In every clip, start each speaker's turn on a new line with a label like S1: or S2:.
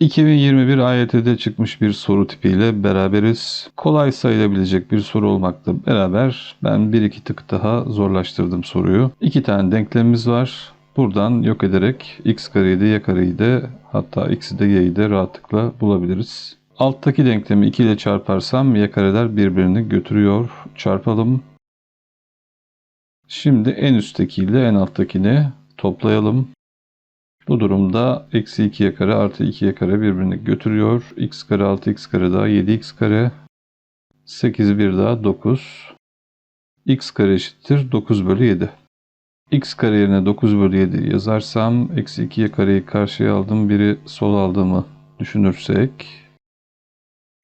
S1: 2021 AYT'de çıkmış bir soru tipiyle beraberiz. Kolay sayılabilecek bir soru olmakla beraber ben bir iki tık daha zorlaştırdım soruyu. İki tane denklemimiz var. Buradan yok ederek x kareyi de y kareyi de hatta x'i de y'yi de rahatlıkla bulabiliriz. Alttaki denklemi 2 ile çarparsam y kareler birbirini götürüyor. Çarpalım. Şimdi en üstteki ile en alttakini toplayalım. Bu durumda eksi 2y kare artı 2y kare birbirini götürüyor. x kare artı x kare daha 7x kare. 8 bir daha 9. x kare eşittir 9 bölü 7. x kare yerine 9 bölü 7 yazarsam eksi 2y kareyi karşıya aldım. Biri sol aldığımı düşünürsek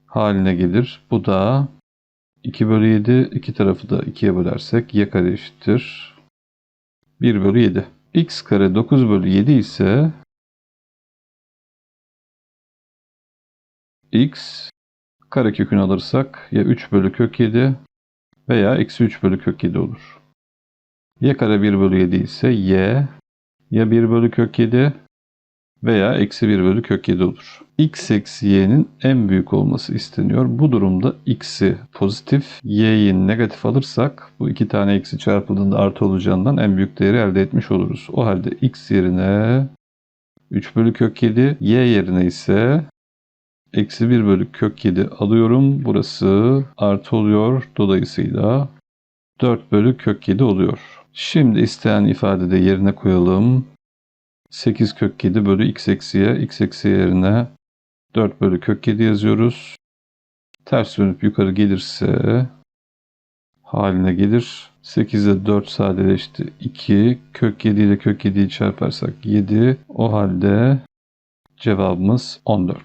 S1: haline gelir. Bu da 2 bölü 7. iki tarafı da 2'ye bölersek y kare eşittir 1 bölü 7 x kare 9 bölü 7 ise x karekökünü alırsak ya 3 bölü kök 7 veya eksi 3 bölü kök 7 olur. y kare 1 bölü 7 ise y ya 1 bölü kök 7 veya eksi 1 bölü kök 7 olur. x eksi y'nin en büyük olması isteniyor. Bu durumda x'i pozitif, y'yi negatif alırsak bu iki tane eksi çarpıldığında artı olacağından en büyük değeri elde etmiş oluruz. O halde x yerine 3 bölü kök 7, y yerine ise eksi 1 bölü kök 7 alıyorum. Burası artı oluyor. Dolayısıyla 4 bölü kök 7 oluyor. Şimdi isteyen ifadede yerine koyalım. 8 kök 7 bölü x eksiye, x eksiye yerine 4 bölü kök 7 yazıyoruz. Ters dönüp yukarı gelirse haline gelir. 8 ile 4 sadeleşti. 2 kök 7 ile kök 7'yi çarparsak 7. O halde cevabımız 14.